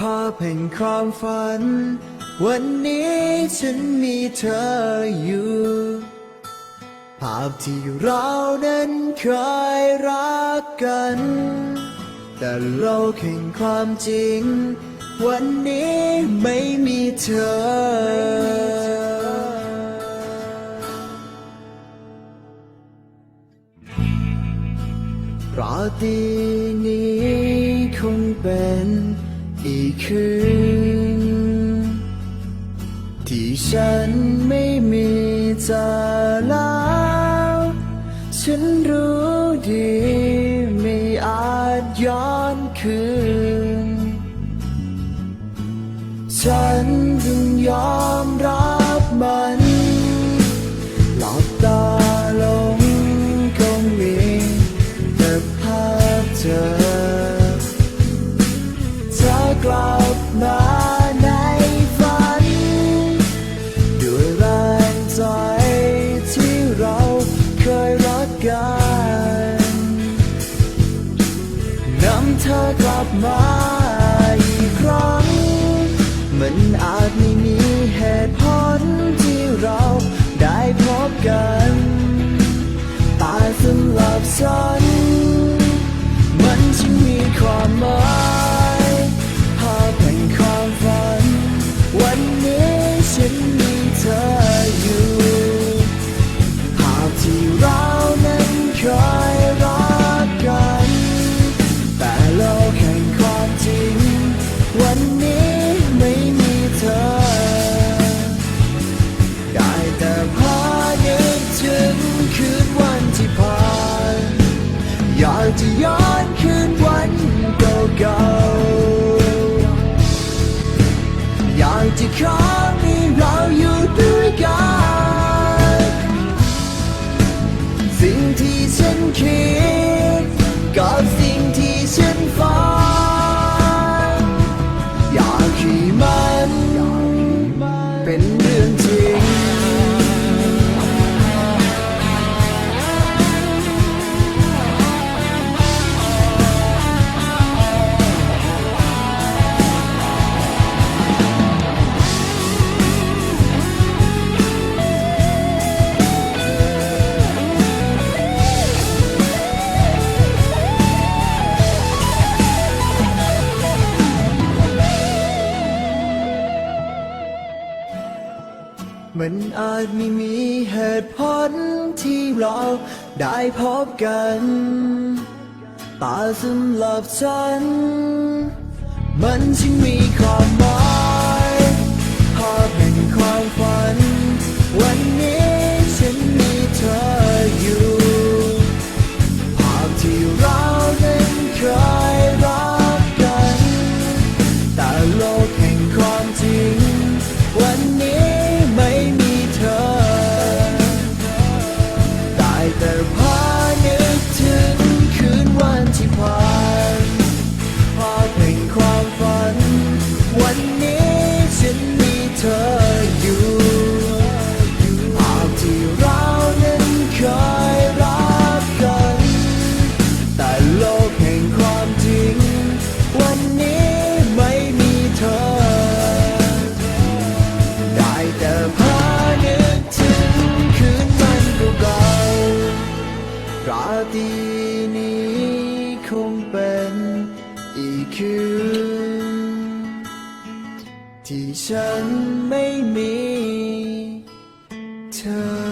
ภาพแห่งความฝัน วันนี้ฉันมีเธออยู่ ภาพที่เรานั้นเคยรักกัน แต่โลกแห่งความจริง วันนี้ไม่มีเธอราตรีนี้คงเป็น อีกคืน ที่ฉันไม่มีเธอแล้วฉันรู้ดีไม่อาจย้อนคืน ฉันจึงยอมรับมัน เธอกลับมาอีกครั้ง มันอาจไม่มีเหตุผลที่เราได้พบกัน แต่สำหรับฉันมัน มันอาจไม่มีเหตุผลที่เราได้พบกันแต่สำหรับฉัน มันจึงมีความหมาย ตรีนี้คงเป็นอีกคืน ที่ฉันไม่มีเธอ